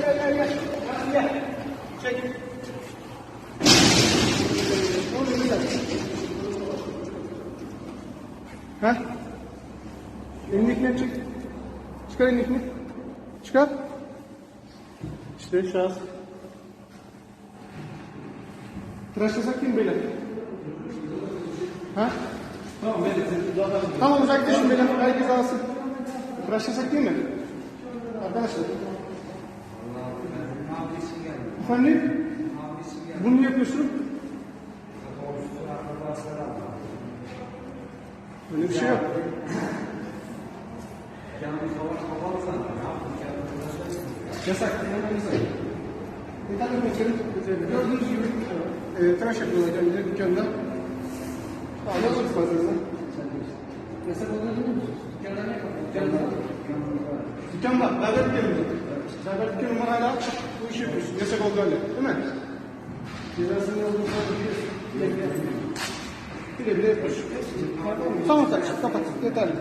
gel gel gel. Gel. Çek. Ha? Elindekini çek. Çıkar elindekini. Çıkar. İşte şahıs. Tıraşlasak mi beyler? Ha? Tamam zaten Tamam uzaklaşın beyler. Herkes alsın. Tıraşlasak değil mi? Arkadaşlar. Efendim? Bunu niye yapıyorsun? Öyle bir şey yok. Yasak. Yeterli geçelim. Gördüğünüz gibi e, tıraş yapıyorlar kendileri dükkanda. Anladınız fazlasını. Yasak olduğunu biliyor musunuz? Dükkanda ne yapıyor? Dükkanda. Dükkanda. Berber dükkanında. Berber dükkanı var hala bu işi yapıyorsun. Yasak olduğu halde. Değil mi? Cezasını olduğunu biliyorsun. Bile bile yapıyorsun. Bile bile yapıyorsun. Tamam saç. Kapat. Yeterli.